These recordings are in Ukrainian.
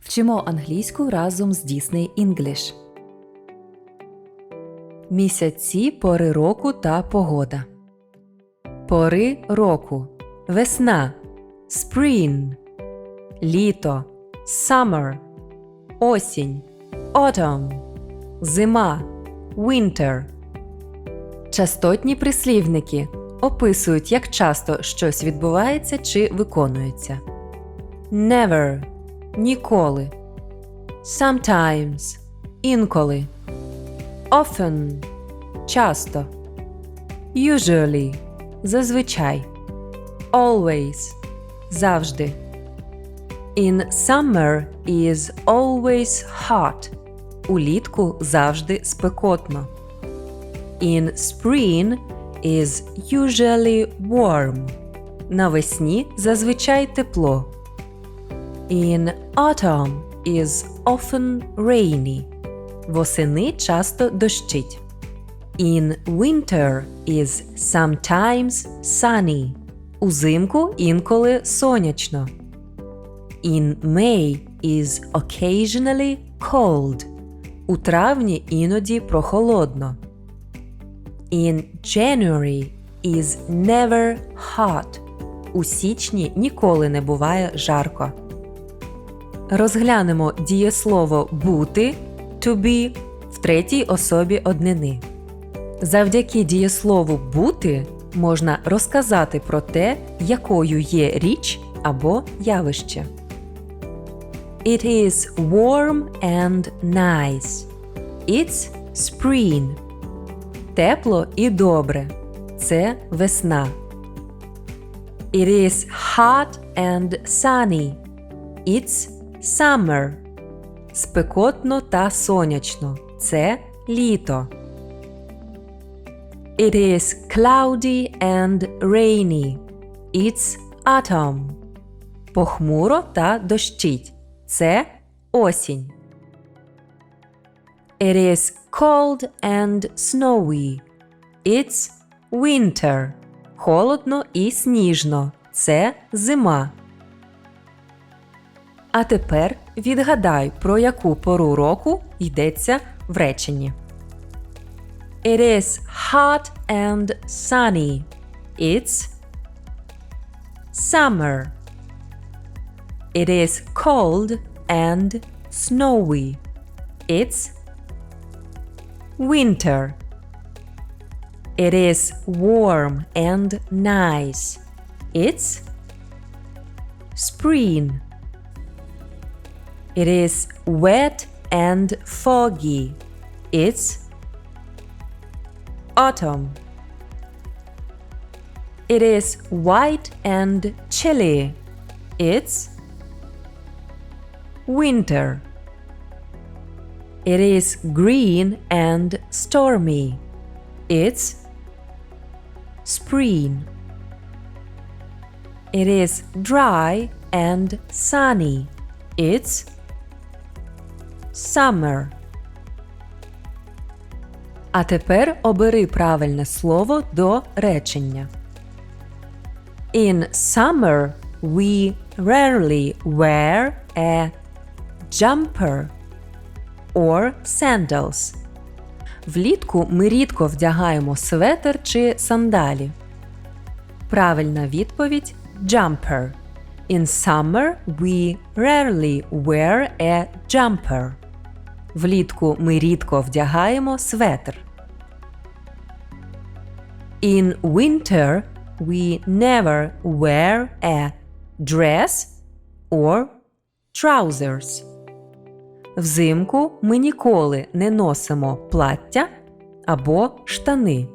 Вчимо англійську разом з Disney English. Місяці, пори року та погода. Пори року. Весна. Spring. Літо. Summer. Осінь. Autumn. Зима. Winter. Частотні прислівники описують, як часто щось відбувається чи виконується. Never ніколи. Sometimes інколи. Often часто. Usually зазвичай. Always завжди. In summer is always hot. Улітку завжди спекотно. In spring is usually warm. Навесні зазвичай тепло. In autumn is often rainy. Восени часто дощить. In winter is sometimes sunny. Узимку інколи сонячно. In May is occasionally cold. У травні іноді прохолодно. In January is never hot. У січні ніколи не буває жарко. Розглянемо дієслово бути to be в третій особі однини. Завдяки дієслову бути можна розказати про те, якою є річ або явище. It is warm and nice. It's spring. Тепло і добре. Це весна. It is hot and sunny. It's summer. Спекотно та сонячно. Це літо. It is cloudy and rainy. It's autumn. Похмуро та дощить. Це осінь. It is cold and snowy. It's winter. Холодно і сніжно. Це зима. А тепер відгадай, про яку пору року йдеться в реченні. It is hot and sunny. It's summer. It is cold and snowy. It's winter. It is warm and nice. It's spring. It is wet and foggy. It's autumn. It is white and chilly. It's winter. It is green and stormy. It's spring. It is dry and sunny. It's summer. А тепер обери правильне слово до речення. In summer we rarely wear a jumper or sandals. Влітку ми рідко вдягаємо светр чи сандалі. Правильна відповідь jumper. In summer we rarely wear a jumper. Влітку ми рідко вдягаємо светр. In winter we never wear a dress or trousers. Взимку ми ніколи не носимо плаття або штани.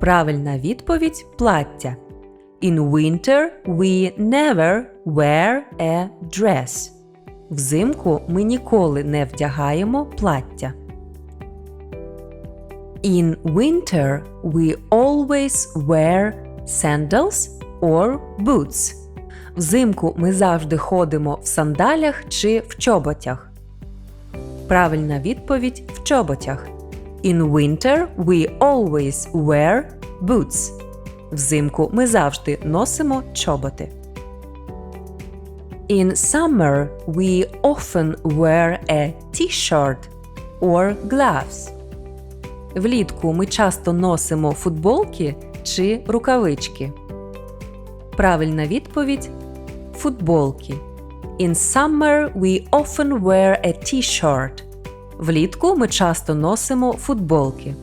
Правильна відповідь плаття. In winter we never wear a dress. Взимку ми ніколи не вдягаємо плаття. In winter we always wear sandals or boots. Взимку ми завжди ходимо в сандалях чи в чоботях. Правильна відповідь в чоботях. In winter we always wear boots. Взимку ми завжди носимо чоботи. In summer, we often wear a t-shirt or gloves. Влітку ми часто носимо футболки чи рукавички. Правильна відповідь футболки. In summer we often wear a t-shirt. Влітку ми часто носимо футболки.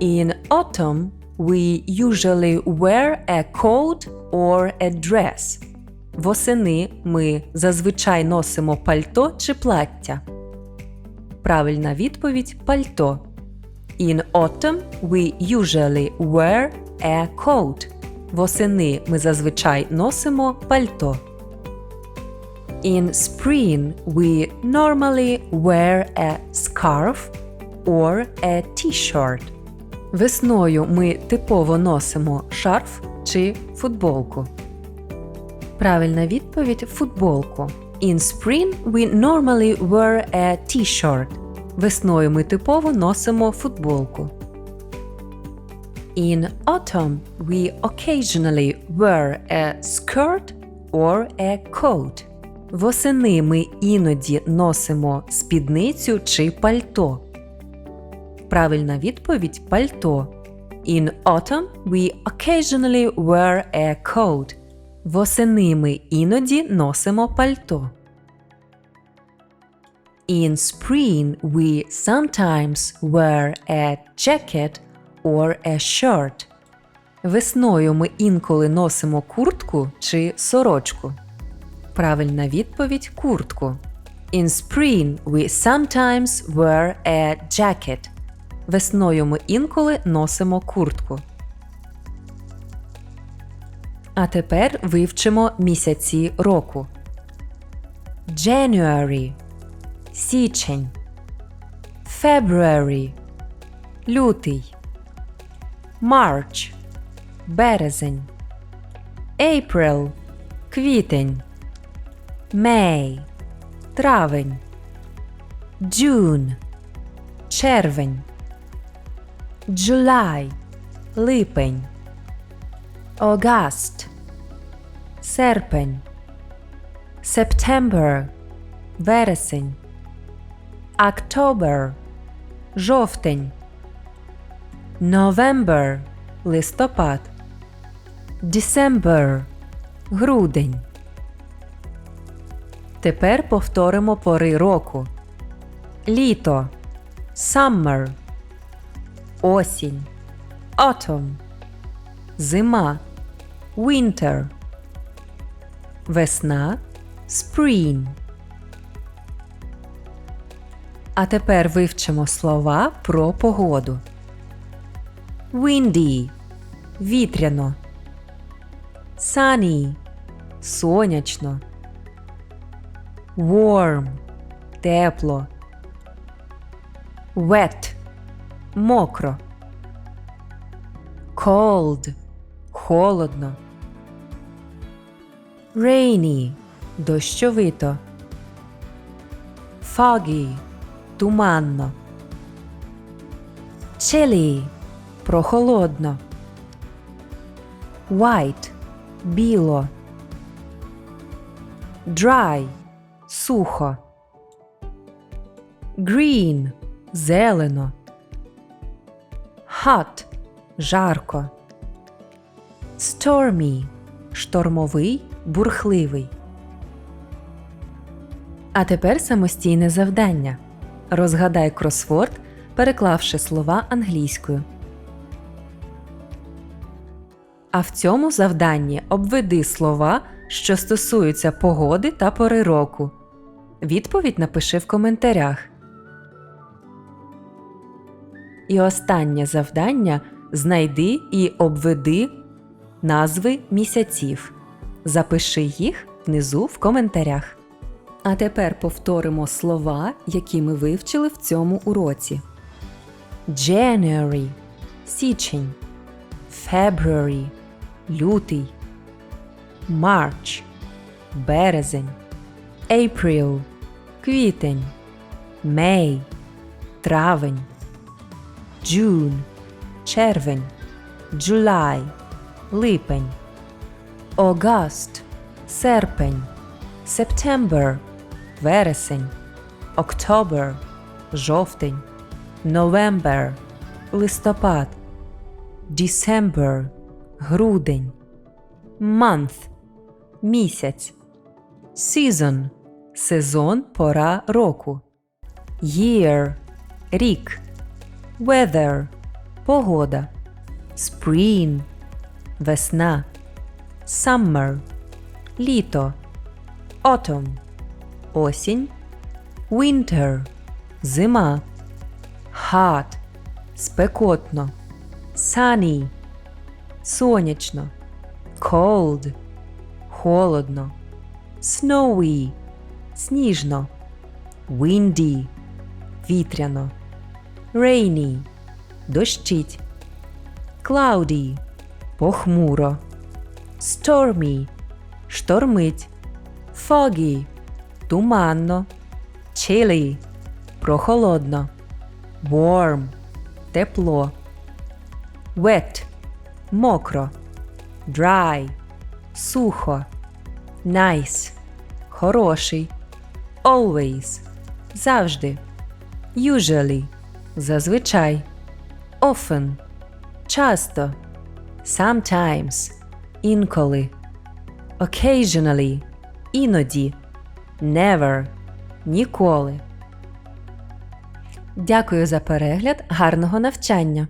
In autumn we usually wear a coat or a dress. Восени ми зазвичай носимо пальто чи плаття. Правильна відповідь пальто. In autumn we usually wear a coat. Восени ми зазвичай носимо пальто. In spring we normally wear a scarf or a t-shirt. Весною ми типово носимо шарф чи футболку. Правильна відповідь футболку. In spring we normally wear a t-shirt. Весною ми типово носимо футболку. In autumn we occasionally wear a skirt or a coat. Восени ми іноді носимо спідницю чи пальто. Правильна відповідь пальто. In autumn we occasionally wear a coat. Восени ми іноді носимо пальто. In spring we sometimes wear a jacket or a shirt. Весною ми інколи носимо куртку чи сорочку. Правильна відповідь куртку. In spring we sometimes wear a jacket. Весною ми інколи носимо куртку. А тепер вивчимо місяці року. January – січень. February – лютий. March – березень. April – квітень. May – травень. June – червень. July – липень. August – серпень. September – вересень. October – жовтень. November – листопад. December – грудень. Тепер повторимо пори року. Літо Summer Осінь Autumn Зима Winter. Весна. Spring. А тепер вивчимо слова про погоду. Windy. Вітряно. Sunny. Сонячно. Warm. Тепло. Wet. Мокро. Cold. Холодно. Rainy дощовито. Foggy туманно. Chilly прохолодно. White біло. Dry сухо. Green зелено. Hot жарко. Stormy штормовий, бурхливий. А тепер самостійне завдання. Розгадай кросворд, переклавши слова англійською. А в цьому завданні обведи слова, що стосуються погоди та пори року. Відповідь напиши в коментарях. І останнє завдання знайди і обведи назви місяців. Запиши їх внизу в коментарях. А тепер повторимо слова, які ми вивчили в цьому уроці. January січень. February лютий. March березень. April квітень. May травень. June червень. July липень. August серпень, September – вересень, October – жовтень, November – листопад, December – грудень, month – місяць, season – сезон, пора року, year – рік, weather – погода, spring – весна, summer – літо, autumn – осінь, winter – зима, hot – спекотно, sunny – сонячно, cold – холодно, snowy – сніжно, windy – вітряно, rainy – дощить, cloudy – похмуро, stormy – штормить, foggy – туманно, chilly – прохолодно, warm – тепло, wet – мокро, dry – сухо, nice – хороший, always – завжди, usually – зазвичай, often – часто, sometimes – інколи, occasionally – іноді, never – ніколи. Дякую за перегляд, гарного навчання!